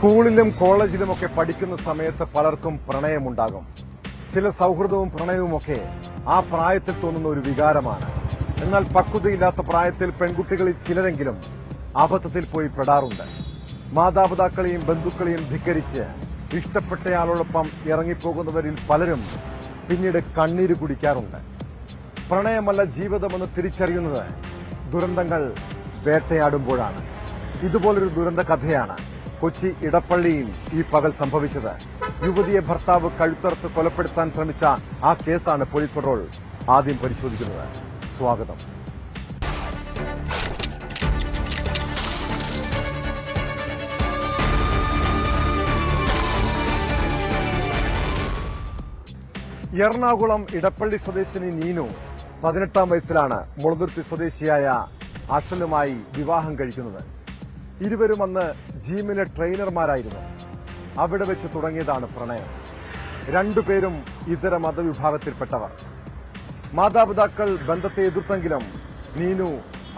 സ്കൂളിലും കോളേജിലുമൊക്കെ പഠിക്കുന്ന സമയത്ത് പലർക്കും പ്രണയമുണ്ടാകും. ചില സൗഹൃദവും പ്രണയവും ഒക്കെ ആ പ്രായത്തിൽ തോന്നുന്ന ഒരു വികാരമാണ്. എന്നാൽ പക്വതയില്ലാത്ത പ്രായത്തിൽ പെൺകുട്ടികളിൽ ചിലരെങ്കിലും അബദ്ധത്തിൽ പോയി പെടാറുണ്ട്. മാതാപിതാക്കളെയും ബന്ധുക്കളെയും ധിക്കരിച്ച് ഇഷ്ടപ്പെട്ടയാളോടൊപ്പം ഇറങ്ങിപ്പോകുന്നവരിൽ പലരും പിന്നീട് കണ്ണീര് കുടിക്കാറുണ്ട്. പ്രണയമല്ല ജീവിതമെന്ന് തിരിച്ചറിയുന്നത് ദുരന്തങ്ങൾ വേട്ടയാടുമ്പോഴാണ്. ഇതുപോലൊരു ദുരന്ത കഥയാണ് കൊച്ചി ഇടപ്പള്ളിയിൽ ഈ പകൽ സംഭവിച്ചത്. യുവതിയെ ഭർത്താവ് കഴുത്തറുത്ത് കൊലപ്പെടുത്താൻ ശ്രമിച്ച ആ കേസാണ് പോലീസ് പെട്രോൾ ആദ്യം പരിശോധിക്കുന്നത്. സ്വാഗതം. എറണാകുളം ഇടപ്പള്ളി സ്വദേശിനി നീനു പതിനെട്ടാം വയസ്സിലാണ് മുളന്തുരുത്തി സ്വദേശിയായ അസലുമായി വിവാഹം കഴിക്കുന്നത്. ഇരുവരും അന്ന് ജിമ്മിലെ ട്രെയിനർമാരായിരുന്നു. അവിടെ വെച്ച് തുടങ്ങിയതാണ് പ്രണയം. രണ്ടുപേരും ഇതര മതവിഭാഗത്തിൽപ്പെട്ടവർ. മാതാപിതാക്കൾ ബന്ധത്തെ എതിർത്തെങ്കിലും നീനു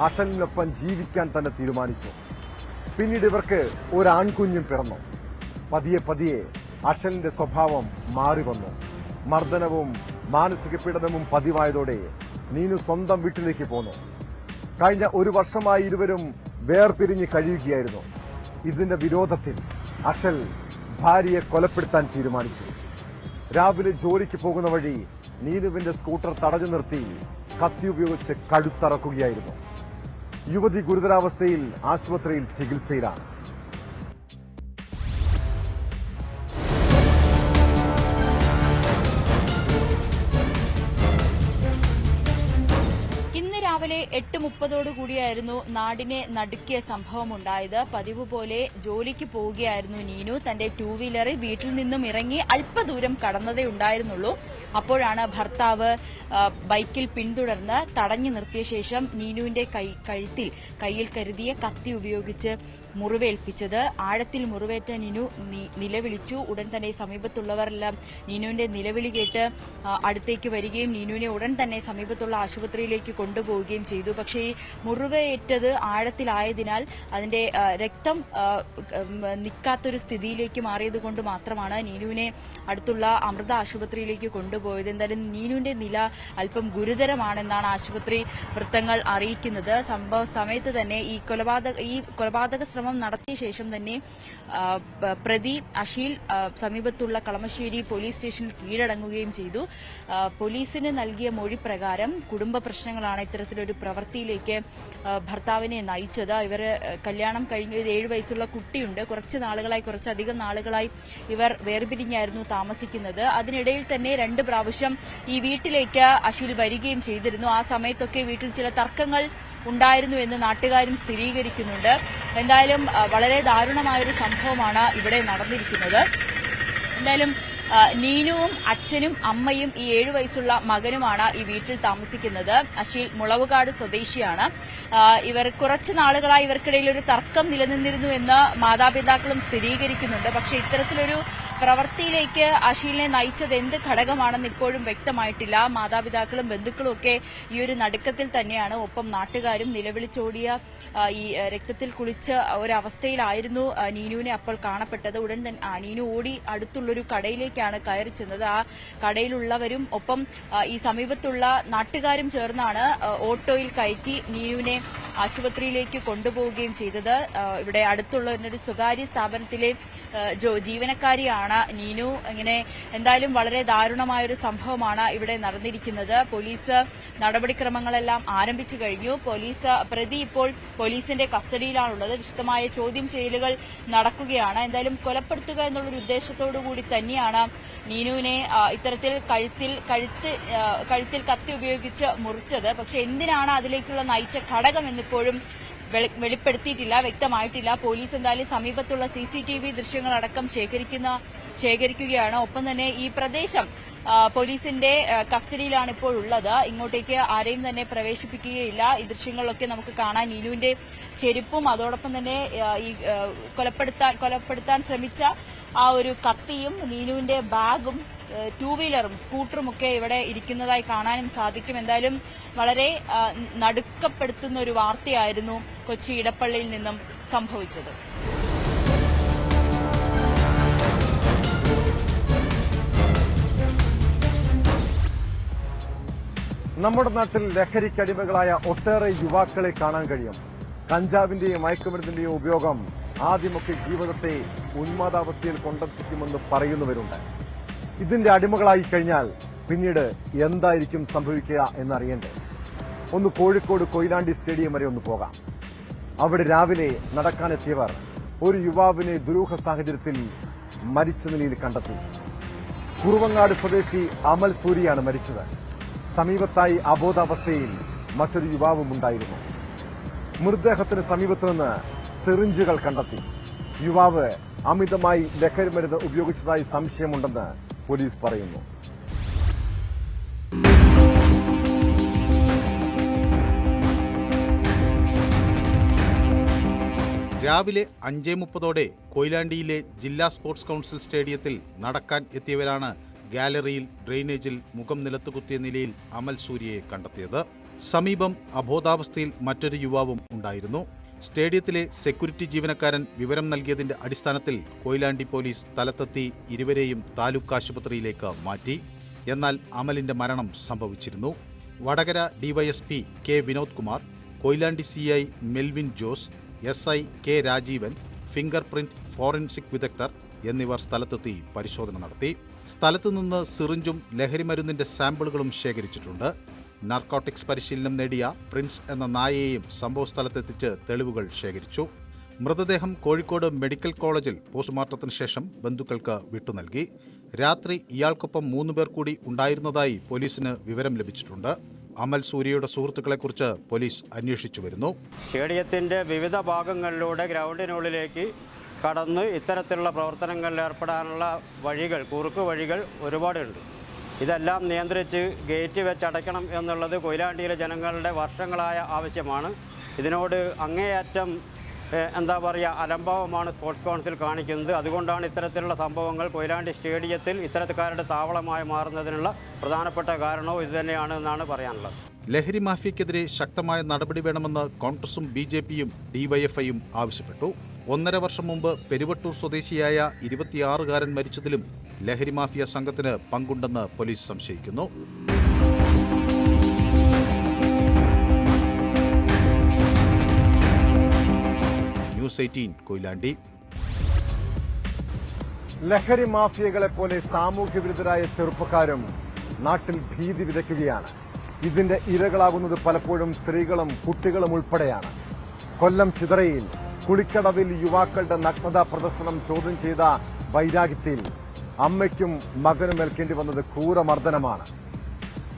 അഷലിനൊപ്പം ജീവിക്കാൻ തന്നെ തീരുമാനിച്ചു. പിന്നീട് ഇവർക്ക് ഒരു ആൺകുഞ്ഞും പിറന്നു. പതിയെ പതിയെ അഷലിന്റെ സ്വഭാവം മാറി വന്നു. മർദ്ദനവും മാനസിക പീഡനവും പതിവായതോടെ നീനു സ്വന്തം വീട്ടിലേക്ക് പോന്നു. കഴിഞ്ഞ ഒരു വർഷമായി ഇരുവരും വേർപിരിഞ്ഞ് കഴിയുകയായിരുന്നു. ഇതിന്റെ വിരോധത്തിൽ അഷൽ ഭാര്യയെ കൊലപ്പെടുത്താൻ തീരുമാനിച്ചു. രാവിലെ ജോലിക്ക് പോകുന്ന വഴി നീനുവിന്റെ സ്കൂട്ടർ തടഞ്ഞു നിർത്തി കത്തി ഉപയോഗിച്ച് കഴുത്തറക്കുകയായിരുന്നു യുവതി ഗുരുതരാവസ്ഥയിൽ ആശുപത്രിയിൽ ചികിത്സയിലാണ്. എട്ട് മുപ്പതോടു കൂടിയായിരുന്നു നാടിനെ നടുക്കിയ സംഭവം ഉണ്ടായത് പതിവ് പോലെ ജോലിക്ക് പോവുകയായിരുന്നു നീനു. തന്റെ ടൂ വീലറിൽ വീട്ടിൽ നിന്നും ഇറങ്ങി അല്പദൂരം കടന്നതേ ഉണ്ടായിരുന്നുള്ളൂ. അപ്പോഴാണ് ഭർത്താവ് ബൈക്കിൽ പിന്തുടർന്ന് തടഞ്ഞു നിർത്തിയ ശേഷം നീനുവിന്റെ കൈ കഴുത്തിൽ കയ്യിൽ കരുതിയ കത്തി ഉപയോഗിച്ച് മുറിവേൽപ്പിച്ചത്. ആഴത്തിൽ മുറിവേറ്റ നീനു നിലവിളിച്ചു. ഉടൻ തന്നെ സമീപത്തുള്ളവരെല്ലാം നീനുവിന്റെ നിലവിളി കേട്ട് അടുത്തേക്ക് വരികയും നീനുവിനെ ഉടൻ തന്നെ സമീപത്തുള്ള ആശുപത്രിയിലേക്ക് കൊണ്ടുപോവുകയും ചെയ്തു. പക്ഷേ ഈ മുറിവേറ്റത് ആഴത്തിലായതിനാൽ അതിന്റെ രക്തം നിൽക്കാത്തൊരു സ്ഥിതിയിലേക്ക് മാറിയത് കൊണ്ട് മാത്രമാണ് നീനുവിനെ അടുത്തുള്ള അമൃത ആശുപത്രിയിലേക്ക് കൊണ്ടുപോയത്. എന്തായാലും നീനുവിന്റെ നില അല്പം ഗുരുതരമാണെന്നാണ് ആശുപത്രി വൃത്തങ്ങൾ അറിയിക്കുന്നത്. സംഭവ സമയത്ത് തന്നെ ഈ കൊലപാതക ഈ കൊലപാതക ശ്രമം നടത്തിയ ശേഷം തന്നെ പ്രതി അഷീൽ സമീപത്തുള്ള കളമശ്ശേരി പോലീസ് സ്റ്റേഷനിൽ കീഴടങ്ങുകയും ചെയ്തു. പോലീസിന് നൽകിയ മൊഴി പ്രകാരം കുടുംബ പ്രശ്നങ്ങളാണ് ഇത്തരത്തിലൊരു പ്രവൃത്തിയിലേക്ക് ഭർത്താവിനെ നയിച്ചത്. ഇവർ കല്യാണം കഴിഞ്ഞ ഒരു ഏഴു വയസ്സുള്ള കുട്ടിയുണ്ട്. കുറച്ച് നാളുകളായി കുറച്ചധികം നാളുകളായി ഇവർ വേർപിരിഞ്ഞായിരുന്നു താമസിക്കുന്നത്. അതിനിടയിൽ തന്നെ രണ്ട് പ്രാവശ്യം ഈ വീട്ടിലേക്ക് അഷീൽ വരികയും ചെയ്തിരുന്നു. ആ സമയത്തൊക്കെ വീട്ടിൽ ചില തർക്കങ്ങൾ ഉണ്ടായിരുന്നു എന്ന് നാട്ടുകാരും സ്ഥിരീകരിക്കുന്നുണ്ട്. എന്തായാലും വളരെ ദാരുണമായൊരു സംഭവമാണ് ഇവിടെ നടന്നിരിക്കുന്നത്. എന്തായാലും നീനുവും അച്ഛനും അമ്മയും ഈ ഏഴു വയസ്സുള്ള മകനുമാണ് ഈ വീട്ടിൽ താമസിക്കുന്നത്. അശീൽ മുളവുകാട് സ്വദേശിയാണ്. ഇവർ കുറച്ച് നാളുകളായി ഇവർക്കിടയിൽ ഒരു തർക്കം നിലനിന്നിരുന്നു എന്ന് മാതാപിതാക്കളും സ്ഥിരീകരിക്കുന്നുണ്ട്. പക്ഷേ ഇത്തരത്തിലൊരു പ്രവൃത്തിയിലേക്ക് അശീലിനെ നയിച്ചത് എന്ത് ഘടകമാണെന്ന് ഇപ്പോഴും വ്യക്തമായിട്ടില്ല. മാതാപിതാക്കളും ബന്ധുക്കളും ഒക്കെ ഈ ഒരു നടുക്കത്തിൽ തന്നെയാണ്. ഒപ്പം നാട്ടുകാരും നിലവിളിച്ചോടിയ ഈ രക്തത്തിൽ കുളിച്ച ഒരവസ്ഥയിലായിരുന്നു നീനുവിനെ അപ്പോൾ കാണപ്പെട്ടത്. ഉടൻ തന്നെ നീനു ഓടി അടുത്തുള്ളൊരു കടയിലേക്കാണ് കയറി ചെന്നത്. ആ കടയിലുള്ളവരും ഒപ്പം ഈ സമീപത്തുള്ള നാട്ടുകാരും ചേർന്നാണ് ഓട്ടോയിൽ കയറ്റി നീനുവിനെ ആശുപത്രിയിലേക്ക് കൊണ്ടുപോവുകയും ചെയ്തത്. ഇവിടെ അടുത്തുള്ള ഒരു സ്വകാര്യ സ്ഥാപനത്തിലെ ജീവനക്കാരിയാണ് നീനു. ഇങ്ങനെ എന്തായാലും വളരെ ദാരുണമായ ഒരു സംഭവമാണ് ഇവിടെ നടന്നിരിക്കുന്നത്. പോലീസ് നടപടിക്രമങ്ങളെല്ലാം ആരംഭിച്ചു കഴിഞ്ഞു. പോലീസ് പ്രതി ഇപ്പോൾ പോലീസിന്റെ കസ്റ്റഡിയിലാണുള്ളത്. വിശദമായ ചോദ്യം ചെയ്യലുകൾ നടക്കുകയാണ്. എന്തായാലും കൊലപ്പെടുത്തുക എന്നുള്ളൊരു ഉദ്ദേശത്തോടു കൂടി തന്നെയാണ് നീനുവിനെ ഇത്തരത്തിൽ കഴുത്തിൽ കഴുത്ത് കഴുത്തിൽ കത്തി ഉപയോഗിച്ച് മുറിച്ചത്. പക്ഷെ എന്തിനാണ് അതിലേക്കുള്ള നയിച്ച ഘടകം എന്നിപ്പോഴും വെളിപ്പെടുത്തിയിട്ടില്ല വ്യക്തമായിട്ടില്ല. പോലീസ് എന്തായാലും സമീപത്തുള്ള സി സി ടി വി ദൃശ്യങ്ങളടക്കം ശേഖരിക്കുന്ന ശേഖരിക്കുകയാണ്. ഒപ്പം തന്നെ ഈ പ്രദേശം പോലീസിന്റെ കസ്റ്റഡിയിലാണ് ഇപ്പോൾ ഉള്ളത് ഇങ്ങോട്ടേക്ക് ആരെയും തന്നെ പ്രവേശിപ്പിക്കുകയില്ല. ഈ ദൃശ്യങ്ങളിലൊക്കെ നമുക്ക് കാണാൻ നീലുവിന്റെ ചെരുപ്പും അതോടൊപ്പം തന്നെ ഈ കൊലപ്പെടുത്താൻ കൊലപ്പെടുത്താൻ ശ്രമിച്ച ആ ഒരു കത്തിയും നീനുവിന്റെ ബാഗും ടൂ വീലറും സ്കൂട്ടറും ഒക്കെ ഇവിടെ ഇരിക്കുന്നതായി കാണാനും സാധിക്കും. എന്തായാലും വളരെ നടുക്കപ്പെടുത്തുന്ന ഒരു വാർത്തയായിരുന്നു കൊച്ചി ഇടപ്പള്ളിയിൽ നിന്നും സംഭവിച്ചത്. നമ്മുടെ നാട്ടിൽ ലഹരിക്കടിമകളായ ഒട്ടേറെ യുവാക്കളെ കാണാൻ കഴിയും. കഞ്ചാവിന്റെയും മയക്കുമരുന്നിന്റെയും ഉപയോഗം ആദ്യമൊക്കെ ജീവിതത്തെ ഉന്മാദാവസ്ഥയിൽ കൊണ്ടെത്തിക്കുമെന്ന് പറയുന്നവരുണ്ട്. ഇതിന്റെ അടിമകളായി കഴിഞ്ഞാൽ പിന്നീട് എന്തായിരിക്കും സംഭവിക്കുക എന്നറിയണ്ടേ? ഒന്ന് കോഴിക്കോട് കൊയിലാണ്ടി സ്റ്റേഡിയം വരെ ഒന്ന് പോകാം. അവിടെ രാവിലെ നടക്കാനെത്തിയവർ ഒരു യുവാവിനെ ദുരൂഹ സാഹചര്യത്തിൽ മരിച്ച നിലയിൽ കണ്ടെത്തി. കുറുവങ്ങാട് സ്വദേശി അമൽ സൂരിയാണ് മരിച്ചത്. സമീപത്തായി അബോധാവസ്ഥയിൽ മറ്റൊരു യുവാവും ഉണ്ടായിരുന്നു. മൃതദേഹത്തിന് സമീപത്തു നിന്ന് സിറിഞ്ചുകൾ കണ്ടെത്തി. യുവാവ് അമിതമായി ലഹരി മരുന്ന് ഉപയോഗിച്ചതായി സംശയമുണ്ടെന്ന് പോലീസ് പറയുന്നു. രാവിലെ അഞ്ചേ മുപ്പതോടെ കൊയിലാണ്ടിയിലെ ജില്ലാ സ്പോർട്സ് കൗൺസിൽ സ്റ്റേഡിയത്തിൽ നടക്കാൻ എത്തിയവരാണ് ഗാലറിയിൽ ഡ്രെയിനേജിൽ മുഖം നിലത്തുകുത്തിയ നിലയിൽ അമൽ സൂര്യയെ കണ്ടെത്തിയത്. സമീപം അബോധാവസ്ഥയിൽ മറ്റൊരു യുവാവും ഉണ്ടായിരുന്നു. സ്റ്റേഡിയത്തിലെ സെക്യൂരിറ്റി ജീവനക്കാരൻ വിവരം നൽകിയതിന്റെ അടിസ്ഥാനത്തിൽ കൊയിലാണ്ടി പോലീസ് സ്ഥലത്തെത്തി ഇരുവരെയും താലൂക്ക് ആശുപത്രിയിലേക്ക് മാറ്റി. എന്നാൽ അമലിന്റെ മരണം സംഭവിച്ചിരുന്നു. Vadakara DYSP K Vinod Kumar Koyilandy C I Melvin Jose S I K Rajeevan finger print forensic വിദഗ്ധർ എന്നിവർ സ്ഥലത്തെത്തി പരിശോധന നടത്തി. സ്ഥലത്തുനിന്ന് സിറിഞ്ചും ലഹരിമരുന്നിന്റെ സാമ്പിളുകളും ശേഖരിച്ചിട്ടുണ്ട്. നാർക്കോട്ടിക്സ് പരിശീലനം നേടിയ പ്രിൻസ് എന്ന നായയെയും സംഭവസ്ഥലത്തെത്തിച്ച് തെളിവുകൾ ശേഖരിച്ചു. മൃതദേഹം കോഴിക്കോട് മെഡിക്കൽ കോളേജിൽ പോസ്റ്റ്മോർട്ടത്തിന് ശേഷം ബന്ധുക്കൾക്ക് വിട്ടുനൽകി രാത്രി ഇയാൾക്കൊപ്പം മൂന്നുപേർ കൂടി ഉണ്ടായിരുന്നതായി പോലീസിന് വിവരം ലഭിച്ചിട്ടുണ്ട്. അമൽ സൂര്യയുടെ സുഹൃത്തുക്കളെക്കുറിച്ച് പോലീസ് അന്വേഷിച്ചു വരുന്നു. സ്റ്റേഡിയത്തിന്റെ വിവിധ ഭാഗങ്ങളിലൂടെ ഗ്രൗണ്ടിനുള്ളിലേക്ക് കടന്ന് ഇത്തരത്തിലുള്ള പ്രവർത്തനങ്ങളിൽ ഏർപ്പെടാനുള്ള വഴികൾ കുറുക്ക് വഴികൾ ഒരുപാടുണ്ട്. ഇതെല്ലാം നിയന്ത്രിച്ച് ഗേറ്റ് വെച്ചടയ്ക്കണം എന്നുള്ളത് കൊയിലാണ്ടിയിലെ ജനങ്ങളുടെ വർഷങ്ങളായ ആവശ്യമാണ്. ഇതിനോട് അങ്ങേയറ്റം എന്താ പറയുക അലംഭാവമാണ് സ്പോർട്സ് കൗൺസിൽ കാണിക്കുന്നത്. അതുകൊണ്ടാണ് ഇത്തരത്തിലുള്ള സംഭവങ്ങൾ കൊയിലാണ്ടി സ്റ്റേഡിയത്തിൽ ഇത്തരക്കാരുടെ താവളമായി മാറുന്നതിനുള്ള പ്രധാനപ്പെട്ട കാരണവും ഇതുതന്നെയാണ് എന്നാണ് പറയാനുള്ളത്. ലഹരി മാഫിയക്കെതിരെ ശക്തമായ നടപടി വേണമെന്ന് കോൺഗ്രസും ബി ജെ പിയും ഡിവൈഎഫ്ഐയും ആവശ്യപ്പെട്ടു. ഒന്നര വർഷം മുമ്പ് പെരുവട്ടൂർ സ്വദേശിയായ ഇരുപത്തിയാറുകാരൻ മരിച്ചതിലും ലഹരി മാഫിയ സംഘത്തിന് പങ്കുണ്ടെന്ന് പോലീസ് സംശയിക്കുന്നു. News eighteen Koyilandy. ലഹരി മാഫിയകളെ പോലെ സാമൂഹ്യ വിരുദ്ധരായ ചെറുപ്പക്കാരും നാട്ടിൽ ഭീതി വിതയ്ക്കുകയാണ്. ഇതിന്റെ ഇരകളാകുന്നത് പലപ്പോഴും സ്ത്രീകളും കുട്ടികളും ഉൾപ്പെടെയാണ്. കൊല്ലം ചിതറയിൽ കുളിക്കടവിൽ യുവാക്കളുടെ നഗ്നതാ പ്രദർശനം ചോദ്യം ചെയ്ത വൈരാഗ്യത്തിൽ അമ്മയ്ക്കും മകനും ഏൽക്കേണ്ടി വന്നത് ക്രൂരമർദ്ദനമാണ്.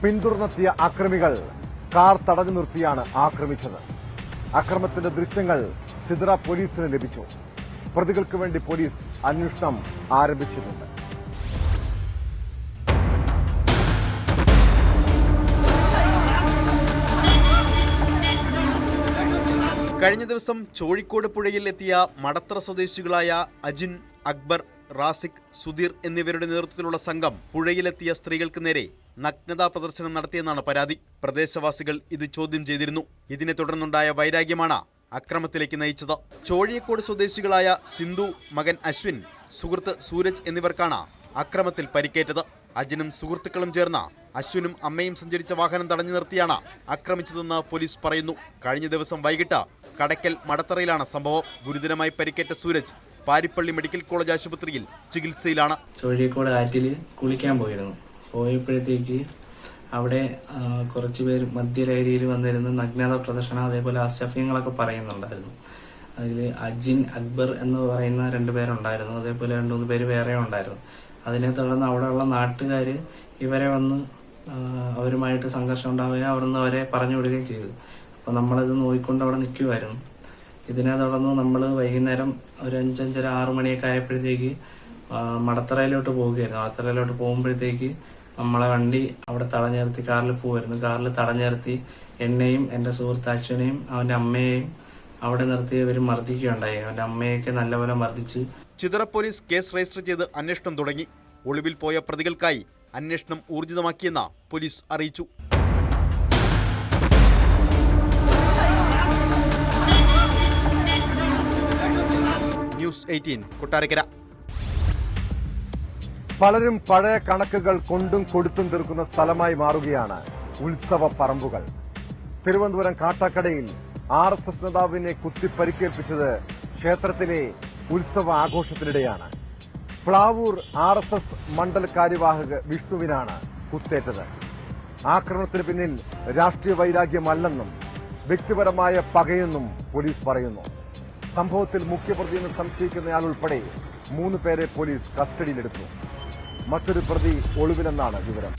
പിന്തുടർന്നെത്തിയ അക്രമികൾ കാർ തടഞ്ഞു നിർത്തിയാണ് ആക്രമിച്ചത്. അക്രമത്തിന്റെ ദൃശ്യങ്ങൾ ചിതറ പോലീസിന് ലഭിച്ചു. പ്രതികൾക്ക് വേണ്ടി പോലീസ് അന്വേഷണം ആരംഭിച്ചിട്ടുണ്ട്. കഴിഞ്ഞ ദിവസം ചോഴിക്കോട് പുഴയിൽ എത്തിയ മടത്തറ സ്വദേശികളായ അജിൻ അക്ബർ റാസിഖ് സുധീർ എന്നിവരുടെ നേതൃത്വത്തിലുള്ള സംഘം പുഴയിലെത്തിയ സ്ത്രീകൾക്ക് നേരെ നഗ്നതാ പ്രദർശനം നടത്തിയെന്നാണ് പരാതി. പ്രദേശവാസികൾ ഇത് ചോദ്യം ചെയ്തിരുന്നു. ഇതിനെ തുടർന്നുണ്ടായ വൈരാഗ്യമാണ് അക്രമത്തിലേക്ക് നയിച്ചത്. ചോഴിയക്കോട് സ്വദേശികളായ സിന്ധു മകൻ അശ്വിൻ സുഹൃത്ത് സൂരജ് എന്നിവർക്കാണ് അക്രമത്തിൽ പരിക്കേറ്റത്. അജിനും സുഹൃത്തുക്കളും ചേർന്ന അശ്വിനും അമ്മയും സഞ്ചരിച്ച വാഹനം തടഞ്ഞു നിർത്തിയാണ് ആക്രമിച്ചതെന്ന് പോലീസ് പറയുന്നു. കഴിഞ്ഞ ദിവസം വൈകിട്ട് കടക്കൽ മടത്തറയിലാണ് സംഭവം. ഗുരുതരമായി പരിക്കേറ്റ സൂരജ് പാരിപ്പള്ളി മെഡിക്കൽ കോളേജ് ആശുപത്രിയിൽ ചികിത്സയിലാണ്. ചുഴലിക്കോട് ആറ്റിൽ കുളിക്കാൻ പോയിരുന്നു. പോയപ്പോഴത്തേക്ക് അവിടെ കുറച്ച് പേര് മധ്യലഹരിയിൽ വന്നിരുന്ന് നഗ്നത പ്രദർശനം അതേപോലെ അസഭ്യങ്ങളൊക്കെ പറയുന്നുണ്ടായിരുന്നു. അതിൽ അജിൻ അക്ബർ എന്ന് പറയുന്ന രണ്ട് പേരുണ്ടായിരുന്നു. അതേപോലെ രണ്ട് മൂന്ന് പേര് വേറെ ഉണ്ടായിരുന്നു. അതിനെ തുടർന്ന് അവിടെയുള്ള നാട്ടുകാർ ഇവരെ വന്ന് അവരുമായിട്ട് സംഘർഷം ഉണ്ടാവുകയും അവിടെ നിന്ന് അവരെ പറഞ്ഞു വിടുകയും ചെയ്തു. അപ്പോൾ നമ്മളത് നോക്കിക്കൊണ്ട് അവിടെ നിൽക്കുമായിരുന്നു ഇതിനെ തുടർന്ന് നമ്മൾ വൈകുന്നേരം ഒരു അഞ്ചഞ്ചര ആറു മണിയൊക്കെ ആയപ്പോഴത്തേക്ക് മടത്തറയിലോട്ട് പോവുകയായിരുന്നു. മടത്തറയിലോട്ട് പോകുമ്പോഴത്തേക്ക് നമ്മളെ വണ്ടി അവിടെ തടഞ്ഞു കാറിൽ പോവായിരുന്നു. കാറിൽ തടഞ്ഞു എന്നെയും എന്റെ സുഹൃത്ത് അച്ഛനെയും അവന്റെ അമ്മയെയും അവിടെ നിർത്തി ഇവർ മർദ്ദിക്കുകയുണ്ടായി. അവന്റെ അമ്മയൊക്കെ നല്ലപോലെ മർദ്ദിച്ച് ചിതറ പോലീസ് കേസ് രജിസ്റ്റർ ചെയ്ത് അന്വേഷണം തുടങ്ങി. ഒളിവിൽ പോയ പ്രതികൾക്കായി അന്വേഷണം ഊർജിതമാക്കിയെന്ന് പോലീസ് അറിയിച്ചു. എയ്റ്റീൻ കൊട്ടാരക്കര. പലരും പഴയ കണക്കുകൾ കൊണ്ടും കൊടുത്തും തീർക്കുന്ന സ്ഥലമായി മാറുകയാണ് ഉത്സവ പറമ്പുകൾ. തിരുവനന്തപുരം കാട്ടാക്കടയിൽ ആർ എസ് എസ് നേതാവിനെ കുത്തിപ്പരിക്കേൽപ്പിച്ചത് ക്ഷേത്രത്തിലെ ഉത്സവ ആഘോഷത്തിനിടെയാണ്. Plavoor R S S mandal karyavahak വിഷ്ണുവിനാണ് കുത്തേറ്റത്. ആക്രമണത്തിന് പിന്നിൽ രാഷ്ട്രീയ വൈരാഗ്യമല്ലെന്നും വ്യക്തിപരമായ പകയെന്നും പോലീസ് പറയുന്നു. സംഭവത്തിൽ മുഖ്യപ്രതിയെന്ന് സംശയിക്കുന്നയാൾ ഉൾപ്പെടെ മൂന്ന് പേരെ പോലീസ് കസ്റ്റഡിയിലെടുത്തു. മറ്റൊരു പ്രതി ഒളിവിലെന്നാണ് വിവരം.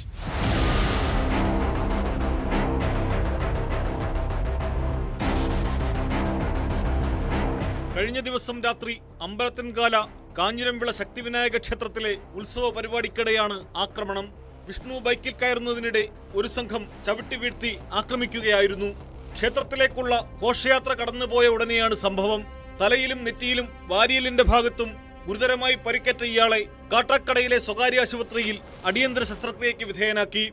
കഴിഞ്ഞ ദിവസം രാത്രി അമ്പലത്തിൻകാല കാഞ്ഞിരംവിള ശക്തിവിനായക ക്ഷേത്രത്തിലെ ഉത്സവ പരിപാടിക്കിടെയാണ് ആക്രമണം. വിഷ്ണു ബൈക്കിൽ കയറുന്നതിനിടെ ഒരു സംഘം ചവിട്ടി വീഴ്ത്തി ആക്രമിക്കുകയായിരുന്നു. ക്ഷേത്രത്തിലേക്കുള്ള ഘോഷയാത്ര കടന്നുപോയ ഉടനെയാണ് സംഭവം. തലയിലും നെറ്റിയിലും വാരിയലിന്റെ ഭാഗത്തും ഗുരുതരമായി പരിക്കേറ്റ ഇയാളെ കാട്ടാക്കടയിലെ സ്വകാര്യ ആശുപത്രിയിൽ അടിയന്തര ശസ്ത്രക്രിയയ്ക്ക് വിധേയനാക്കി.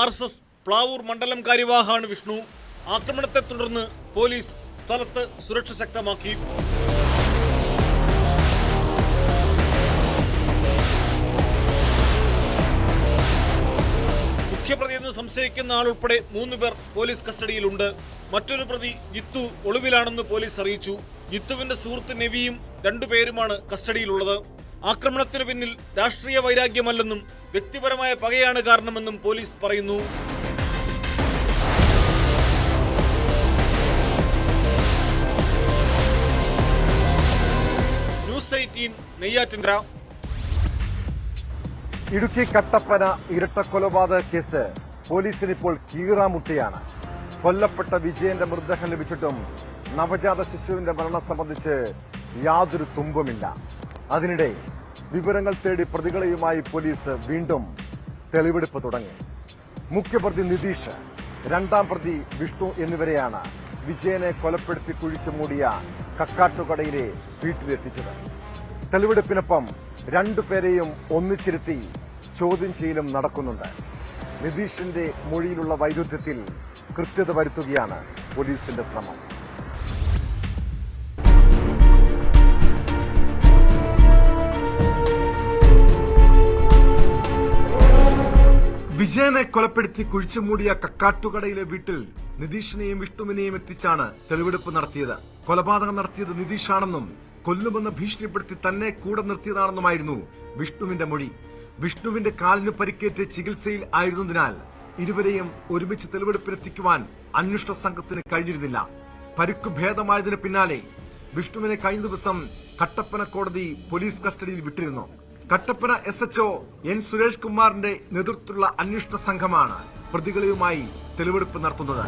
ആർ എസ് എസ് പ്ലാവൂർ മണ്ഡലം കാര്യവാഹാണ് വിഷ്ണു. ആക്രമണത്തെ തുടർന്ന് പോലീസ് സ്ഥലത്ത് സുരക്ഷ ശക്തമാക്കി. മുഖ്യപ്രതിയെന്ന് സംശയിക്കുന്ന ആളുൾപ്പെടെ മൂന്ന് പേർ പോലീസ് കസ്റ്റഡിയിലുണ്ട്. മറ്റൊരു പ്രതി ജിത്തു ഒളിവിലാണെന്ന് പോലീസ് അറിയിച്ചു. ജിത്തുവിന്റെ സുഹൃത്ത് നെവിയും രണ്ടുപേരുമാണ് കസ്റ്റഡിയിലുള്ളത്. ആക്രമണത്തിന് പിന്നിൽ രാഷ്ട്രീയ വൈരാഗ്യമല്ലെന്നും വ്യക്തിപരമായ പകയാണ് കാരണമെന്നും പോലീസ് പറയുന്നു. ന്യൂസ് എയ്റ്റീൻ നെയ്യാറ്റിൻഡ്ര ഇടുക്കി കട്ടപ്പന ഇരട്ട കൊലപാതക കേസ്. പോലീസിന് ഇപ്പോൾ കീറാമുട്ടിയാണ്. കൊല്ലപ്പെട്ട വിജയന്റെ മൃതദേഹം ലഭിച്ചിട്ടും നവജാത ശിശുവിന്റെ മരണം സംബന്ധിച്ച് യാതൊരു തുമ്പുമില്ല. അതിനിടെ വിവരങ്ങൾ തേടി പ്രതികളെയുമായി പോലീസ് വീണ്ടും തെളിവെടുപ്പ് തുടങ്ങി. മുഖ്യപ്രതി നിതീഷ് രണ്ടാം പ്രതി വിഷ്ണു എന്നിവരെയാണ് വിജയനെ കൊലപ്പെടുത്തി കുഴിച്ചു മൂടിയ കക്കാട്ടുകടയിലെ വീട്ടിലെത്തിച്ചത്. തെളിവെടുപ്പിനൊപ്പം രണ്ടുപേരെയും ഒന്നിച്ചിരുത്തി ചോദ്യം ചെയ്യലും നടക്കുന്നുണ്ട്. നിതീഷിന്റെ മൊഴിയിലുള്ള വൈരുദ്ധ്യത്തിൽ കൃത്യത വരുത്തുകയാണ് പോലീസിന്റെ ശ്രമം. വിജയനെ കൊലപ്പെടുത്തി കുഴിച്ചുമൂടിയ കക്കാട്ടുകടയിലെ വീട്ടിൽ നിതീഷിനെയും വിഷ്ണുവിനെയും എത്തിച്ചാണ് തെളിവെടുപ്പ് നടത്തിയത്. കൊലപാതകം നടത്തിയത് നിതീഷാണെന്നും കൊല്ലുമെന്ന് ഭീഷണിപ്പെടുത്തി തന്നെ കൂടെ നിർത്തിയതാണെന്നുമായിരുന്നു വിഷ്ണുവിന്റെ മൊഴി. വിഷ്ണുവിന്റെ കാലിന് പരിക്കേറ്റ് ചികിത്സയിൽ ആയിരുന്നതിനാൽ ഇരുവരെയും ഒരുമിച്ച് തെളിവെടുപ്പിനെത്തിക്കുവാൻ അന്വേഷണ സംഘത്തിന് കഴിഞ്ഞിരുന്നില്ല. പരുക്കു ഭേദമായതിനു പിന്നാലെ വിഷ്ണുവിനെ കഴിഞ്ഞ ദിവസം കട്ടപ്പന കോടതി പോലീസ് കസ്റ്റഡിയിൽ വിട്ടിരുന്നു. Kattappana S H O N Suresh കുമാറിന്റെ നേതൃത്വത്തിലുള്ള അന്വേഷണ സംഘമാണ് പ്രതികളുമായി തെളിവെടുപ്പ് നടത്തുന്നത്.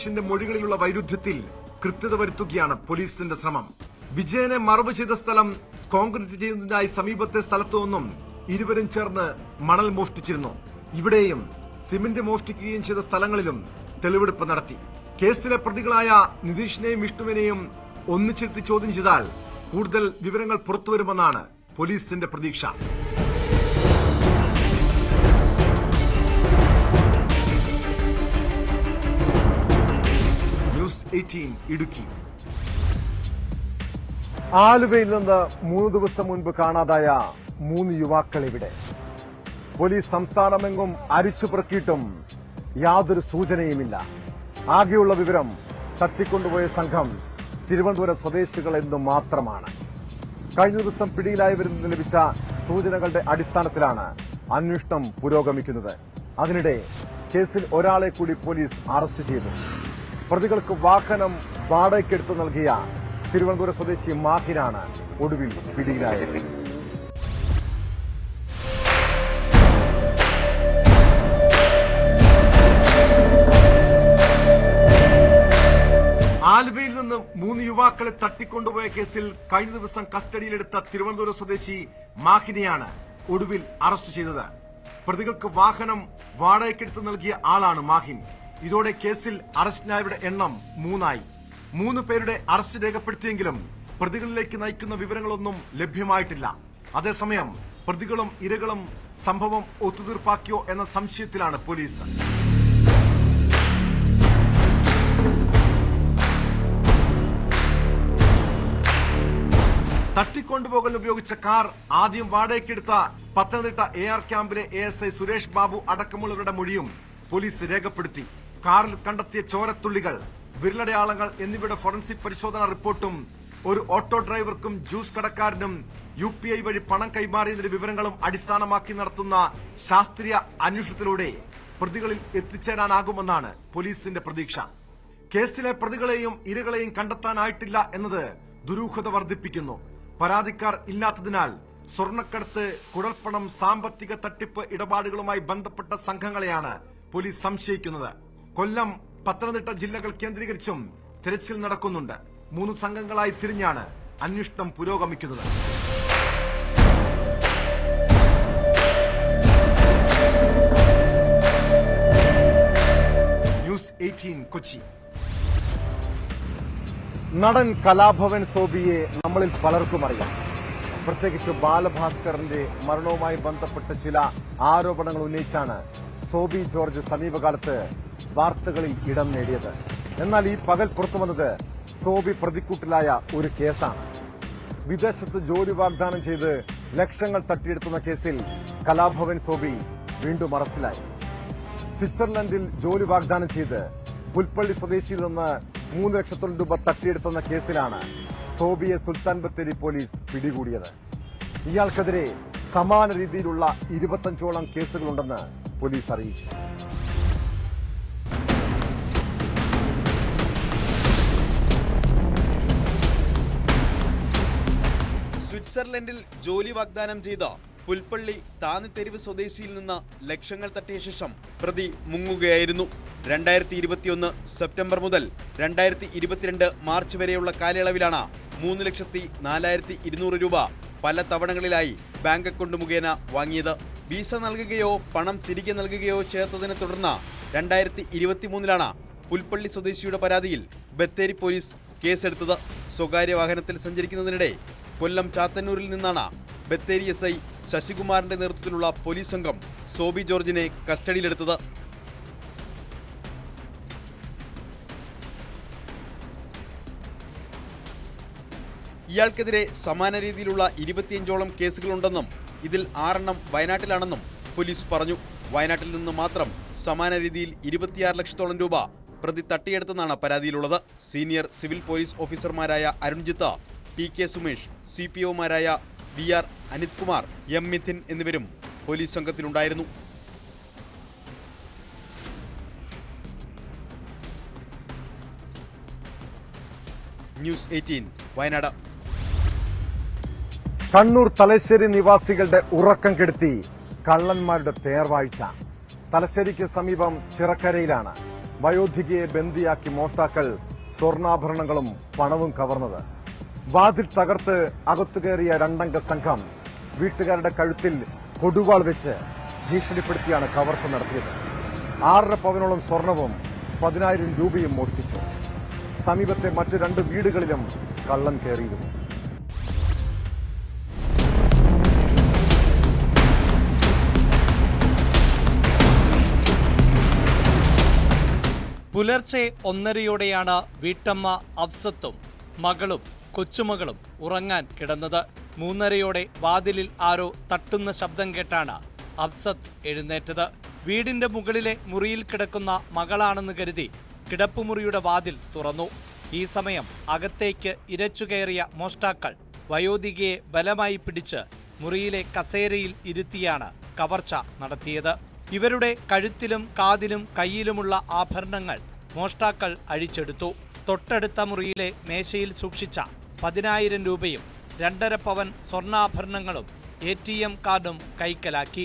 നിതീഷിന്റെ മൊഴികളിലുള്ള വൈരുദ്ധ്യത്തിൽ കൃത്യത വരുത്തുകയാണ് പോലീസിന്റെ ശ്രമം. വിജയനെ മറവ് ചെയ്ത സ്ഥലം കോൺക്രീറ്റ് ചെയ്യുന്നതിനായി സമീപത്തെ സ്ഥലത്തു നിന്നും ഇരുവരും ചേർന്ന് മണൽ മോഷ്ടിച്ചിരുന്നു. ഇവിടെയും സിമന്റ് മോഷ്ടിക്കുകയും ചെയ്ത സ്ഥലങ്ങളിലും തെളിവെടുപ്പ് നടത്തി. കേസിലെ പ്രതികളായ നിതീഷിനെയും വിഷ്ണുവിനെയും ഒന്നിച്ചിരുത്തി ചോദ്യം ചെയ്താൽ കൂടുതൽ വിവരങ്ങൾ പുറത്തുവരുമെന്നാണ് പോലീസിന്റെ പ്രതീക്ഷ. എയ്റ്റീൻ ഇടുക്കി. ആലുവയിൽ നിന്ന് മൂന്ന് ദിവസം മുൻപ് കാണാതായ മൂന്ന് യുവാക്കൾ ഇവിടെ. പോലീസ് സംസ്ഥാനമെങ്ങും അരിച്ചുപെറുക്കിയിട്ടും യാതൊരു സൂചനയുമില്ല. ആകെയുള്ള വിവരം തട്ടിക്കൊണ്ടുപോയ സംഘം തിരുവനന്തപുരം സ്വദേശികൾ എന്ന് മാത്രമാണ്. കഴിഞ്ഞ ദിവസം പിടിയിലായവരിൽ നിന്ന് ലഭിച്ച സൂചനകളുടെ അടിസ്ഥാനത്തിലാണ് അന്വേഷണം പുരോഗമിക്കുന്നത്. അതിനിടെ കേസിൽ ഒരാളെ കൂടി പോലീസ് അറസ്റ്റ് ചെയ്തു. പ്രതികൾക്ക് വാഹനം വാടകയ്ക്കെടുത്ത് നൽകിയ തിരുവനന്തപുരം സ്വദേശി മാഹിനാണ് ഒടുവിൽ പിടിയിലായത്. ആലുവയിൽ നിന്ന് മൂന്ന് യുവാക്കളെ തട്ടിക്കൊണ്ടുപോയ കേസിൽ കഴിഞ്ഞ ദിവസം കസ്റ്റഡിയിലെടുത്ത തിരുവനന്തപുരം സ്വദേശി മാഹിനെയാണ് ഒടുവിൽ അറസ്റ്റ് ചെയ്തത്. പ്രതികൾക്ക് വാഹനം വാടകയ്ക്കെടുത്ത് നൽകിയ ആളാണ് മാഹിൻ. ഇതോടെ കേസിൽ അറസ്റ്റിനായവരുടെ എണ്ണം മൂന്നായി. മൂന്ന് പേരുടെ അറസ്റ്റ് രേഖപ്പെടുത്തിയെങ്കിലും പ്രതികളിലേക്ക് നയിക്കുന്ന വിവരങ്ങളൊന്നും ലഭ്യമായിട്ടില്ല. അതേസമയം പ്രതികളും ഇരകളും സംഭവം ഒത്തുതീർപ്പാക്കിയോ എന്ന സംശയത്തിലാണ് പോലീസ്. തട്ടിക്കൊണ്ടുപോകൽ ഉപയോഗിച്ച കാർ ആദ്യം വാടകയ്ക്കെടുത്ത പത്തനംതിട്ട എ ആർ ക്യാമ്പിലെ A S I Suresh Babu അടക്കമുള്ളവരുടെ മൊഴിയും പോലീസ് രേഖപ്പെടുത്തി. കാറിൽ കണ്ടെത്തിയ ചോരത്തുള്ളികൾ വിരലടയാളങ്ങൾ എന്നിവയുടെ ഫോറൻസിക് പരിശോധനാ റിപ്പോർട്ടും ഒരു ഓട്ടോ ഡ്രൈവർക്കും ജ്യൂസ് കടക്കാരനും യു പി ഐ വഴി പണം കൈമാറിയതിന്റെ വിവരങ്ങളും അടിസ്ഥാനമാക്കി നടത്തുന്ന ശാസ്ത്രീയ അന്വേഷണത്തിലൂടെ പ്രതികളിൽ എത്തിച്ചേരാനാകുമെന്നാണ് പോലീസിന്റെ പ്രതീക്ഷ. കേസിലെ പ്രതികളെയും ഇരകളെയും കണ്ടെത്താനായിട്ടില്ല എന്നത് ദുരൂഹത വർദ്ധിപ്പിക്കുന്നു. പരാതിക്കാർ ഇല്ലാത്തതിനാൽ സ്വർണക്കടത്ത് കുഴൽപ്പണം സാമ്പത്തിക തട്ടിപ്പ് ഇടപാടുകളുമായി ബന്ധപ്പെട്ട സംഘങ്ങളെയാണ് പോലീസ് സംശയിക്കുന്നത്. കൊല്ലം പത്തനംതിട്ട ജില്ലകൾ കേന്ദ്രീകരിച്ചും തിരച്ചിൽ നടക്കുന്നുണ്ട്. മൂന്ന് സംഘങ്ങളായി തിരിഞ്ഞാണ് അന്വേഷണം പുരോഗമിക്കുന്നത്. News eighteen Kochi. നടൻ കലാഭവൻ സോബിയെ നമ്മളിൽ പലർക്കും അറിയാം. പ്രത്യേകിച്ച് ബാലഭാസ്കറിന്റെ മരണവുമായി ബന്ധപ്പെട്ട ചില ആരോപണങ്ങൾ ഉന്നയിച്ചാണ് സോബി ജോർജ് സമീപകാലത്ത് വാർത്തകളിൽ ഇടം നേടിയത്. എന്നാൽ ഈ പകൽ പുറത്തുവന്നത് സോബി പ്രതിക്കൂട്ടിലായ ഒരു കേസാണ്. വിദേശത്ത് ജോലി വാഗ്ദാനം ചെയ്ത് ലക്ഷങ്ങൾ തട്ടിയെടുത്തുന്ന കേസിൽ കലാഭവൻ സോബി വീണ്ടും അറസ്റ്റിലായി. സ്വിറ്റ്സർലൻഡിൽ ജോലി വാഗ്ദാനം ചെയ്ത് പുൽപ്പള്ളി സ്വദേശിയിൽ നിന്ന് മൂന്ന് ലക്ഷത്തോളം രൂപ തട്ടിയെടുത്തുന്ന കേസിലാണ് സോബിയെ സുൽത്താൻ ബത്തേരി പോലീസ് പിടികൂടിയത്. ഇയാൾക്കെതിരെ സമാന രീതിയിലുള്ള ഇരുപത്തഞ്ചോളം കേസുകളുണ്ടെന്ന് പോലീസ് അറിയിച്ചു. സ്വിറ്റ്സർലൻഡിൽ ജോലി വാഗ്ദാനം ചെയ്ത പുൽപ്പള്ളി താന്നിത്തെരുവ് സ്വദേശിയിൽ നിന്ന് ലക്ഷങ്ങൾ തട്ടിയ ശേഷം പ്രതി മുങ്ങുകയായിരുന്നു. രണ്ടായിരത്തി ഇരുപത്തിയൊന്ന് സെപ്റ്റംബർ മുതൽ രണ്ടായിരത്തി ഇരുപത്തിരണ്ട് മാർച്ച് വരെയുള്ള കാലയളവിലാണ് മൂന്ന് ലക്ഷത്തി നാലായിരത്തി ഇരുന്നൂറ് രൂപ പല തവണകളിലായി ബാങ്ക് അക്കൗണ്ട് മുഖേന വാങ്ങിയത്. വീസ നൽകുകയോ പണം തിരികെ നൽകുകയോ ചേർത്തതിനെ തുടർന്ന് രണ്ടായിരത്തി ഇരുപത്തിമൂന്നിലാണ് പുൽപ്പള്ളി സ്വദേശിയുടെ പരാതിയിൽ ബത്തേരി പോലീസ് കേസെടുത്തത്. സ്വകാര്യ വാഹനത്തിൽ സഞ്ചരിക്കുന്നതിനിടെ കൊല്ലം ചാത്തന്നൂരിൽ നിന്നാണ് ബത്തേരി എസ് ഐ ശശികുമാറിന്റെ നേതൃത്വത്തിലുള്ള പോലീസ് സംഘം സോബി ജോർജിനെ കസ്റ്റഡിയിലെടുത്തത്. ഇയാൾക്കെതിരെ സമാന രീതിയിലുള്ള ഇരുപത്തിയഞ്ചോളം കേസുകളുണ്ടെന്നും ഇതിൽ ആറെണ്ണം വയനാട്ടിലാണെന്നും പോലീസ് പറഞ്ഞു. വയനാട്ടിൽ നിന്ന് മാത്രം സമാന രീതിയിൽ ഇരുപത്തിയാറ് ലക്ഷത്തോളം രൂപ പ്രതി തട്ടിയെടുത്തെന്നാണ് പരാതിയിലുള്ളത്. സീനിയർ സിവിൽ പോലീസ് ഓഫീസർമാരായ Arunjith P K Sumesh C P ഒമാരായ V R Anith Kumar M Mithin എന്നിവരും police സംഘത്തിലുണ്ടായിരുന്നു. News eighteen Wayanad. Kannur Thalassery നിവാസികളുടെ ഉറക്കം കെടുത്തി. കള്ളന്മാരുടെ തേർവാഴ്ച. തലശ്ശേരിക്ക് സമീപം ചിറക്കരയിലാണ്. വയോധികയെ ബന്ദിയാക്കി മോഷ്ടാക്കൾ സ്വർണാഭരണങ്ങളും പണവും കവർന്നത്. വാതിൽ തകർത്ത് അകത്തു കയറിയ രണ്ടംഗ സംഘം വീട്ടുകാരുടെ കഴുത്തിൽ കൊടുവാൾ വെച്ച് ഭീഷണിപ്പെടുത്തിയാണ് കവർച്ച നടത്തിയത്. ആറര പവനോളം സ്വർണവും പതിനായിരം രൂപയും മോഷ്ടിച്ചു. സമീപത്തെ മറ്റ് രണ്ട് വീടുകളിലും കള്ളം കയറിയിരുന്നു. പുലർച്ചെ ഒന്നരയോടെയാണ് വീട്ടമ്മ അഫ്സത്തും മകളും കൊച്ചുമകളും ഉറങ്ങാൻ കിടന്നത്. മൂന്നരയോടെ വാതിലിൽ ആരോ തട്ടുന്ന ശബ്ദം കേട്ടാണ് അബ്സത്ത് എഴുന്നേറ്റത്. വീടിന്റെ മുകളിലെ മുറിയിൽ കിടക്കുന്ന മകളാണെന്ന് കരുതി കിടപ്പുമുറിയുടെ വാതിൽ തുറന്നു. ഈ സമയം അകത്തേക്ക് ഇരച്ചുകയറിയ മോഷ്ടാക്കൾ വയോധികയെ ബലമായി പിടിച്ച് മുറിയിലെ കസേരയിൽ ഇരുത്തിയാണ് കവർച്ച നടത്തിയത്. ഇവരുടെ കഴുത്തിലും കാതിലും കയ്യിലുമുള്ള ആഭരണങ്ങൾ മോഷ്ടാക്കൾ അഴിച്ചെടുത്തു. തൊട്ടടുത്ത മുറിയിലെ മേശയിൽ സൂക്ഷിച്ച പതിനായിരം രൂപയും രണ്ടര പവൻ സ്വർണാഭരണങ്ങളും എ ടി എം കാർഡും കൈക്കലാക്കി.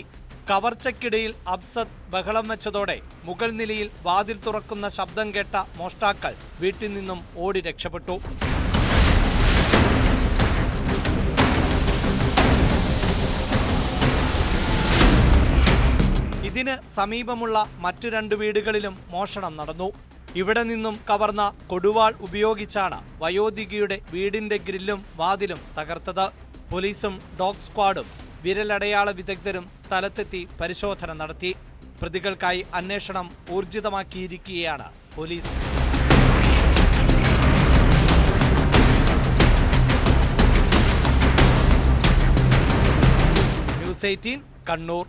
കവർച്ചയ്ക്കിടയിൽ അബ്സത്ത് ബഹളം വെച്ചതോടെ മുകൾ നിലയിൽ വാതിൽ തുറക്കുന്ന ശബ്ദം കേട്ട മോഷ്ടാക്കൾ വീട്ടിൽ നിന്നും ഓടി രക്ഷപ്പെട്ടു. ഇതിന് സമീപമുള്ള മറ്റു രണ്ട് വീടുകളിലും മോഷണം നടന്നു. ഇവിടെ നിന്നും കവർന്ന കൊടുവാൾ ഉപയോഗിച്ചാണ് വയോധികയുടെ വീടിന്റെ ഗ്രില്ലും വാതിലും തകർത്തത്. പോലീസും ഡോഗ് സ്ക്വാഡും വിരലടയാള വിദഗ്ധരും സ്ഥലത്തെത്തി പരിശോധന നടത്തി. പ്രതികൾക്കായി അന്വേഷണം ഊർജിതമാക്കിയിരിക്കുകയാണ് police. News eighteen Kannur.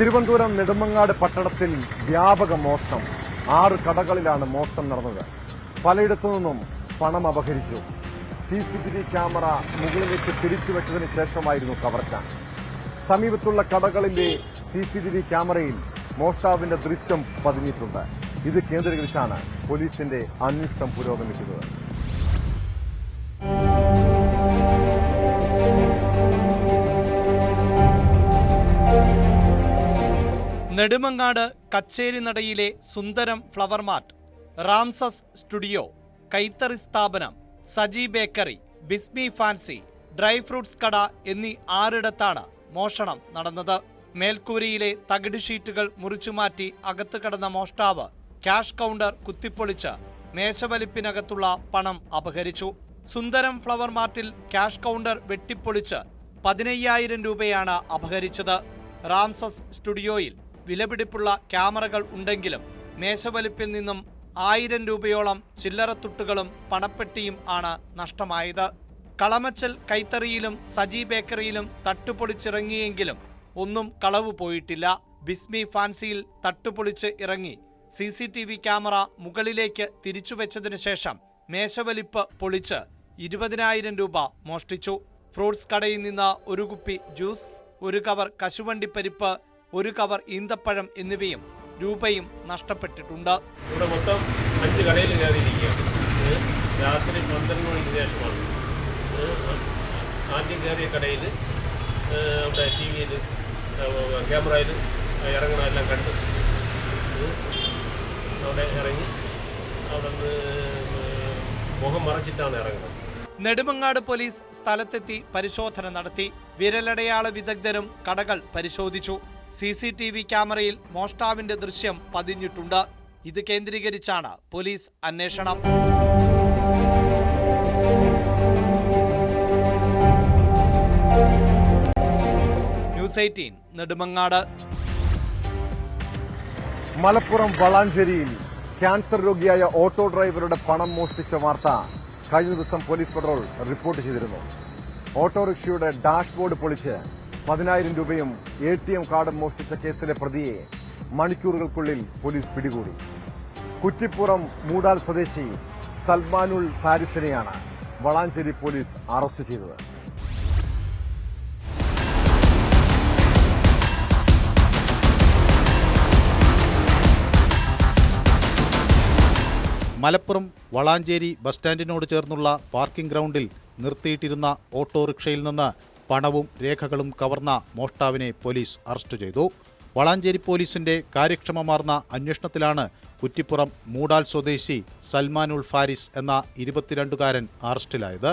Thiruvananthapuram Nedumangad പട്ടണത്തിൽ വ്യാപക മോഷണം. ആറ് കടകളിലാണ് മോഷണം നടന്നത്. പലയിടത്തു നിന്നും പണം അപഹരിച്ചു. C C T V camera മുകളിലേക്ക് തിരിച്ചു വെച്ചതിന് ശേഷമായിരുന്നു കവർച്ച. സമീപത്തുള്ള കടകളിലെ സി സി ടി വി ക്യാമറയിൽ മോഷ്ടാവിന്റെ ദൃശ്യം പതിഞ്ഞിട്ടുണ്ട്. ഇത് കേന്ദ്രീകരിച്ചാണ് പോലീസിന്റെ അന്വേഷണം പുരോഗമിക്കുന്നത്. നെടുമങ്ങാട് കച്ചേരി നടയിലെ Sundaram flower mart Ramses studio കൈത്തറി സ്ഥാപനം Saji bakery Bismi fancy dry fruits കട എന്നീ ആറിടത്താണ് മോഷണം നടന്നത്. മേൽക്കൂരയിലെ തകിട് ഷീറ്റുകൾ മുറിച്ചുമാറ്റി അകത്ത് കടന്ന മോഷ്ടാവ് ക്യാഷ് കൗണ്ടർ കുത്തിപ്പൊളിച്ച് മേശവലിപ്പിനകത്തുള്ള പണം അപഹരിച്ചു. സുന്ദരം ഫ്ലവർ മാർട്ടിൽ ക്യാഷ് കൗണ്ടർ വെട്ടിപ്പൊളിച്ച് പതിനയ്യായിരം രൂപയാണ് അപഹരിച്ചത്. റാംസസ് സ്റ്റുഡിയോയിൽ വിലപിടിപ്പുള്ള ക്യാമറകൾ ഉണ്ടെങ്കിലും മേശവലിപ്പിൽ നിന്നും ആയിരം രൂപയോളം ചില്ലറത്തുട്ടുകളും പണപ്പെട്ടിയും ആണ് നഷ്ടമായത്. കളമച്ചൽ കൈത്തറിയിലും സജി ബേക്കറിയിലും തട്ടുപൊളിച്ചിറങ്ങിയെങ്കിലും ഒന്നും കളവ് പോയിട്ടില്ല. ബിസ്മി ഫാൻസിയിൽ തട്ടുപൊളിച്ച് ഇറങ്ങി. C C T V camera മുകളിലേക്ക് തിരിച്ചുവെച്ചതിനു ശേഷം മേശവലിപ്പ് പൊളിച്ച് ഇരുപതിനായിരം രൂപ മോഷ്ടിച്ചു. ഫ്രൂട്ട്സ് കടയിൽ നിന്ന് ഒരു കുപ്പി ജ്യൂസ് ഒരു കവർ കശുവണ്ടിപ്പരിപ്പ് ഒരു കവർ ഈന്തപ്പഴം എന്നിവയും രൂപയും നഷ്ടപ്പെട്ടിട്ടുണ്ട്. ഇവിടെ മൊത്തം അഞ്ച് കടയിൽ കയറിയിരിക്കുകയാണ്. രാത്രി പന്ത്രണ്ട് മണിക്ക് ശേഷമാണ്. ആദ്യം കയറിയ കടയിൽ അവിടെ ടി വിയിൽ ക്യാമറയിൽ ഇറങ്ങണമെല്ലാം കണ്ട്. അവിടെ ഇറങ്ങി അവിടെ മുഖം മറച്ചിട്ടാണ് ഇറങ്ങുന്നത്. നെടുമങ്ങാട് പോലീസ് സ്ഥലത്തെത്തി പരിശോധന നടത്തി. വിരലടയാള വിദഗ്ധരും കടകൾ പരിശോധിച്ചു. സി സി ടി വി ക്യാമറയിൽ മോഷ്ടാവിന്റെ ദൃശ്യം പതിഞ്ഞിട്ടുണ്ട്. ഇത് കേന്ദ്രീകരിച്ചാണ് പോലീസ് അന്വേഷണം. News eighteen Nedumangad. മലപ്പുറം വളാഞ്ചേരിയിൽ ക്യാൻസർ രോഗിയായ ഓട്ടോ ഡ്രൈവറുടെ പണം മോഷ്ടിച്ച വാർത്ത കഴിഞ്ഞ ദിവസം പോലീസ് പെട്രോൾ റിപ്പോർട്ട് ചെയ്തിരുന്നു. ഓട്ടോറിക്ഷയുടെ ഡാഷ്ബോർഡ് പൊളിച്ച് പതിനായിരം രൂപയും എ ടി എം കാർഡും മോഷ്ടിച്ച കേസിലെ പ്രതിയെ മണിക്കൂറുകൾക്കുള്ളിൽ പോലീസ് പിടികൂടി. കുറ്റിപ്പുറം മൂടാൽ സ്വദേശി സൽമാനുൽ ഫാരിസിനെയാണ് വളാഞ്ചേരി പോലീസ് അറസ്റ്റ് ചെയ്തത്. മലപ്പുറം വളാഞ്ചേരി ബസ് സ്റ്റാൻഡിനോട് ചേർന്നുള്ള പാർക്കിംഗ് ഗ്രൗണ്ടിൽ നിർത്തിയിട്ടിരുന്ന ഓട്ടോറിക്ഷയിൽ നിന്ന് പണവും രേഖകളും കവർന്ന മോഷ്ടാവിനെ പോലീസ് അറസ്റ്റ് ചെയ്തു. വളാഞ്ചേരി പോലീസിന്റെ കാര്യക്ഷമമാർന്ന അന്വേഷണത്തിലാണ് കുറ്റിപ്പുറം മൂടാൽ സ്വദേശി സൽമാൻ ഉൾ ഫാരിസ് എന്ന ഇരുപത്തിരണ്ടുകാരൻ അറസ്റ്റിലായത്.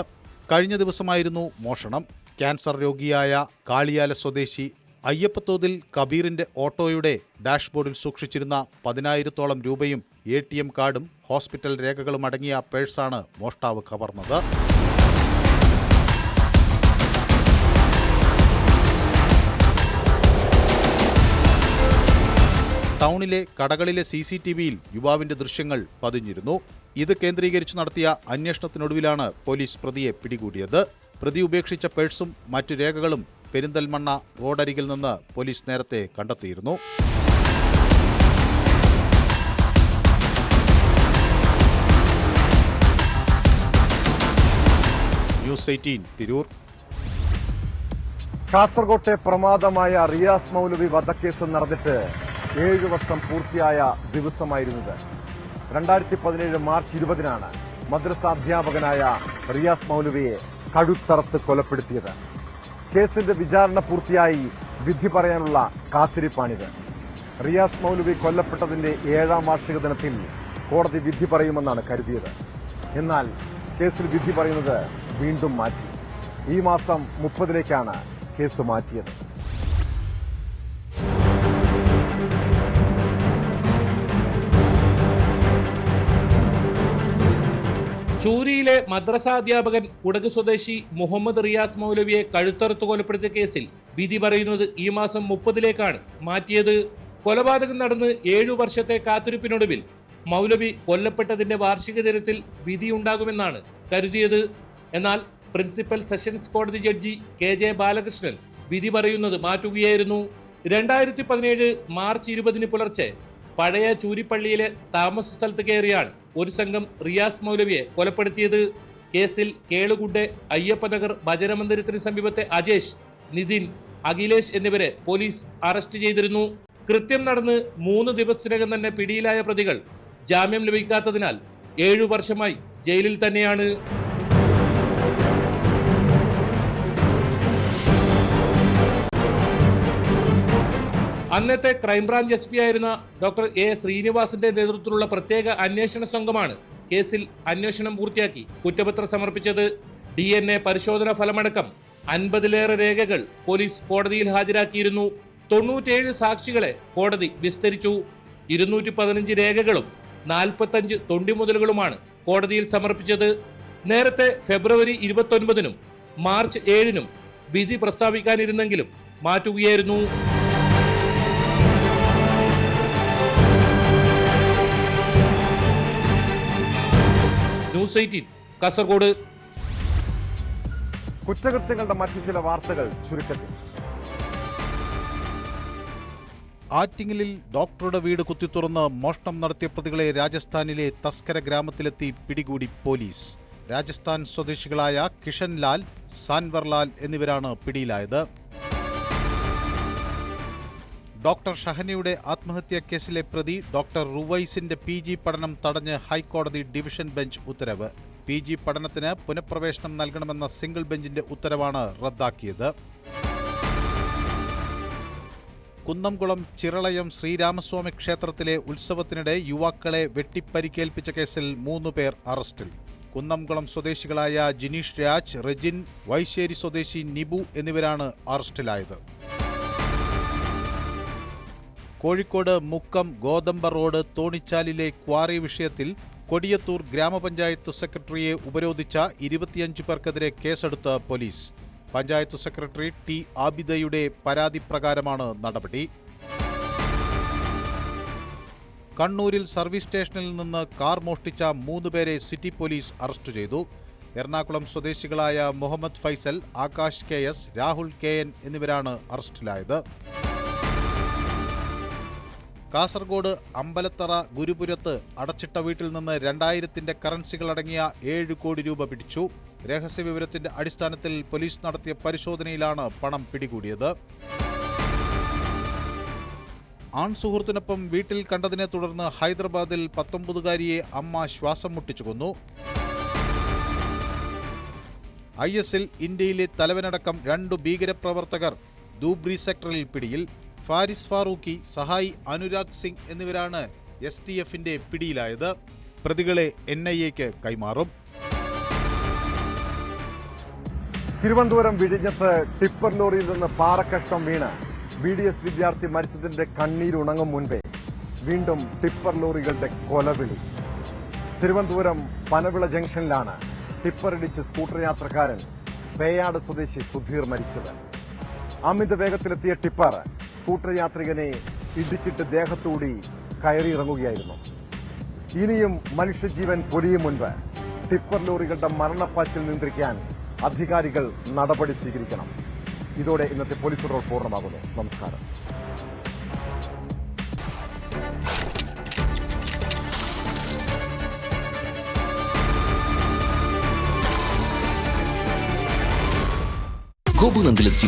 കഴിഞ്ഞ ദിവസമായിരുന്നു മോഷണം. ക്യാൻസർ രോഗിയായ കാളിയാല സ്വദേശി അയ്യപ്പത്തോതിൽ കബീറിന്റെ ഓട്ടോയുടെ ഡാഷ്ബോർഡിൽ സൂക്ഷിച്ചിരുന്ന പതിനായിരത്തോളം രൂപയും എ കാർഡും ഹോസ്പിറ്റൽ രേഖകളും അടങ്ങിയ പേഴ്സാണ് മോഷ്ടാവ് കവർന്നത്. ടൗണിലെ കടകളിലെ സി സി ടി വിയിൽ യുവാവിന്റെ ദൃശ്യങ്ങൾ പതിഞ്ഞിരുന്നു. ഇത് കേന്ദ്രീകരിച്ച് നടത്തിയ അന്വേഷണത്തിനൊടുവിലാണ് പോലീസ് പ്രതിയെ പിടികൂടിയത്. പ്രതി ഉപേക്ഷിച്ച പേഴ്സും മറ്റു രേഖകളും പെരിന്തൽമണ്ണ റോഡരികിൽ നിന്ന് പോലീസ് നേരത്തെ കണ്ടെത്തിയിരുന്നു. News eighteen Tirur. കാസർകോട്ടെ പ്രമാദമായ റിയാസ് മൗലവി വധക്കേസ് നടന്നിട്ട് ഏഴു വർഷം പൂർത്തിയായ ദിവസമായിരുന്നത്. രണ്ടായിരത്തി പതിനേഴ് മാർച്ച് ഇരുപതിനാണ് മദ്രസ അധ്യാപകനായ റിയാസ് മൗലവിയെ കടുത്തറത്ത് കൊലപ്പെടുത്തിയത്. കേസിന്റെ വിചാരണ പൂർത്തിയായി വിധി പറയാനുള്ള കാത്തിരിപ്പാണിത്. റിയാസ് മൗലവി കൊല്ലപ്പെട്ടതിന്റെ ഏഴാം വാർഷിക ദിനത്തിൽ കോടതി വിധി പറയുമെന്നാണ് കരുതിയത്. എന്നാൽ കേസിൽ വിധി പറയുന്നത് വീണ്ടും മാറ്റി. ഈ മാസം മുപ്പതിലേക്കാണ് കേസ് മാറ്റിയത്. ചൂരിയിലെ മദ്രസാധ്യാപകൻ കുടക് സ്വദേശി മുഹമ്മദ് റിയാസ് മൗലവിയെ കഴുത്തറുത്ത് കൊലപ്പെടുത്തിയ കേസിൽ വിധി പറയുന്നത് ഈ മാസം മുപ്പതിലേക്കാണ്. മാറ്റിയത് കൊലപാതകം നടന്ന് ഏഴു വർഷത്തെ കാത്തിരിപ്പിനൊടുവിൽ മൗലവി കൊല്ലപ്പെട്ടതിന്റെ വാർഷിക ദിനത്തിൽ വിധി ഉണ്ടാകുമെന്നാണ് കരുതിയത്. എന്നാൽ പ്രിൻസിപ്പൽ സെഷൻസ് കോടതി ജഡ്ജി കെ ജെ ബാലകൃഷ്ണൻ വിധി പറയുന്നത് മാറ്റുകയായിരുന്നു. രണ്ടായിരത്തി പതിനേഴ് മാർച്ച് ഇരുപതിന് പുലർച്ചെ പഴയ ചൂരിപ്പള്ളിയിലെ താമസ സ്ഥലത്ത് കയറിയാണ് ഒരു സംഘം റിയാസ് മൗലവിയെ കൊലപ്പെടുത്തിയത്. കേസിൽ കേളുകുഡ് അയ്യപ്പനഗർ ഭജനമന്ദിരത്തിന് സമീപത്തെ അജേഷ് നിതിൻ അഖിലേഷ് എന്നിവരെ പോലീസ് അറസ്റ്റ് ചെയ്തിരുന്നു. കൃത്യം നടന്ന് മൂന്ന് ദിവസത്തിനകം തന്നെ പിടിയിലായ പ്രതികൾ ജാമ്യം ലഭിക്കാത്തതിനാൽ ഏഴു വർഷമായി ജയിലിൽ തന്നെയാണ്. അന്നത്തെ ക്രൈംബ്രാഞ്ച് എസ് പി ആയിരുന്ന ഡോക്ടർ എ ശ്രീനിവാസിന്റെ നേതൃത്വത്തിലുള്ള പ്രത്യേക അന്വേഷണ സംഘമാണ് കേസിൽ അന്വേഷണം പൂർത്തിയാക്കി. കുറ്റപത്രം സമർപ്പിച്ചത് ഡി എൻ എ പരിശോധന ഫലമടക്കം അൻപതിലേറെ രേഖകൾ പോലീസ് കോടതിയിൽ ഹാജരാക്കിയിരുന്നു. തൊണ്ണൂറ്റേഴ് സാക്ഷികളെ കോടതി വിസ്തരിച്ചു. ഇരുന്നൂറ്റി പതിനഞ്ച് രേഖകളും നാൽപ്പത്തഞ്ച് തൊണ്ടിമുതലുകളുമാണ് കോടതിയിൽ സമർപ്പിച്ചത്. നേരത്തെ ഫെബ്രുവരി ഇരുപത്തൊൻപതിനും മാർച്ച് ഏഴിനും വിധി പ്രസ്താവിക്കാനിരുന്നെങ്കിലും മാറ്റുകയായിരുന്നു. News eighteen Kasaragod. കുറ്റകൃത്യങ്ങളുടെ മറ്റു ചില വാർത്തകൾ ചുരുക്കത്തിൽ. ആറ്റിങ്ങലിൽ ഡോക്ടറുടെ വീട് കുത്തിത്തുറന്ന് മോഷണം നടത്തിയ പ്രതികളെ രാജസ്ഥാനിലെ തസ്കര ഗ്രാമത്തിലെത്തി പിടികൂടി പോലീസ്. രാജസ്ഥാൻ സ്വദേശികളായ കിഷൻ ലാൽ സാൻവർലാൽ എന്നിവരാണ് പിടിയിലായത്. ഡോക്ടർ ഷഹനയുടെ ആത്മഹത്യാ കേസിലെ പ്രതി ഡോക്ടർ റുവൈസിന്റെ പി ജി പഠനം തടഞ്ഞ് ഹൈക്കോടതി ഡിവിഷൻ ബെഞ്ച് ഉത്തരവ്. പി ജി പഠനത്തിന് പുനഃപ്രവേശനം നൽകണമെന്ന സിംഗിൾ ബെഞ്ചിന്റെ ഉത്തരവാണ് റദ്ദാക്കിയത്. കുന്നംകുളം ചിറളയം ശ്രീരാമസ്വാമി ക്ഷേത്രത്തിലെ ഉത്സവത്തിനിടെ യുവാക്കളെ വെട്ടിപ്പരിക്കേൽപ്പിച്ച കേസിൽ മൂന്നു പേർ അറസ്റ്റിൽ. കുന്നംകുളം സ്വദേശികളായ ജിനീഷ് രാജ് റെജിൻ വൈശേരി സ്വദേശി നിബു എന്നിവരാണ് അറസ്റ്റിലായത്. കോഴിക്കോട് മുക്കം ഗോതമ്പ റോഡ് തോണിച്ചാലിലെ ക്വാറി വിഷയത്തിൽ കൊടിയത്തൂർ ഗ്രാമപഞ്ചായത്ത് സെക്രട്ടറിയെ ഉപരോധിച്ച ഇരുപത്തിയഞ്ച് പേർക്കെതിരെ കേസെടുത്ത് പോലീസ്. പഞ്ചായത്ത് സെക്രട്ടറി ടി ആബിദയുടെ പരാതി പ്രകാരമാണ് നടപടി. കണ്ണൂരിൽ സർവീസ് സ്റ്റേഷനിൽ നിന്ന് കാർ മോഷ്ടിച്ച മൂന്ന് പേരെ സിറ്റി പോലീസ് അറസ്റ്റ് ചെയ്തു. എറണാകുളം സ്വദേശികളായ Muhammad Faisal Akash K S Rahul K N എന്നിവരാണ് അറസ്റ്റിലായത്. കാസർഗോഡ് അമ്പലത്തറ ഗുരുപുരത്ത് അടച്ചിട്ട വീട്ടിൽ നിന്ന് രണ്ടായിരത്തിന്റെ കറൻസികളടങ്ങിയ ഏഴ് കോടി രൂപ പിടിച്ചു. രഹസ്യ വിവരത്തിന്റെ അടിസ്ഥാനത്തിൽ പോലീസ് നടത്തിയ പരിശോധനയിലാണ് പണം പിടികൂടിയത്. ആൺസുഹൃത്തിനൊപ്പം വീട്ടിൽ കണ്ടതിനെ തുടർന്ന് ഹൈദരാബാദിൽ പത്തൊമ്പതുകാരിയെ അമ്മ ശ്വാസം മുട്ടിച്ചു കൊന്നു. ഐ എസിൽ ഇന്ത്യയിലെ തലവനടക്കം രണ്ടു ഭീകരപ്രവർത്തകർ ദൂബ്രി സെക്ടറിൽ പിടിയിൽ. ഫാരിസ് ഫാറൂഖി സഹായി അനുരാഗ് സിംഗ് എന്നിവരാണ് എസ് ടി എഫിന്റെ പിടിയിലായത്. പ്രതികളെ എൻ ഐ എക്ക് കൈമാറും. തിരുവനന്തപുരം വിഴിഞ്ഞത്ത് ടിപ്പർ ലോറിയിൽ നിന്ന് പാറക്കഷ്ണം വീണ് ബി ഡി എസ് വിദ്യാർത്ഥി മരിച്ചതിന്റെ കണ്ണീരുണങ്ങും മുൻപേ വീണ്ടും ടിപ്പർ ലോറികളുടെ കൊലവിളി. തിരുവനന്തപുരം പനവിള ജംഗ്ഷനിലാണ് ടിപ്പറിടിച്ച് സ്കൂട്ടർ യാത്രക്കാരൻ പേയാട് സ്വദേശി സുധീർ മരിച്ചത്. അമിത വേഗത്തിലെത്തിയ ടിപ്പർ സ്കൂട്ടർ യാത്രികനെ ഇടിച്ചിട്ട് ദേഹത്തൂടി കയറിയിറങ്ങുകയായിരുന്നു. ഇനിയും മനുഷ്യജീവൻ പൊലിയും മുൻപ് ടിപ്പർ ലോറികളുടെ മരണപ്പാച്ചിൽ നിയന്ത്രിക്കാൻ അധികാരികൾ നടപടി സ്വീകരിക്കണം. ഇതോടെ ഇന്നത്തെ പോലീസ് റോൾ പൂർണമാകുന്നു. നമസ്കാരം. ഗോപുനന്ദിലെത്തി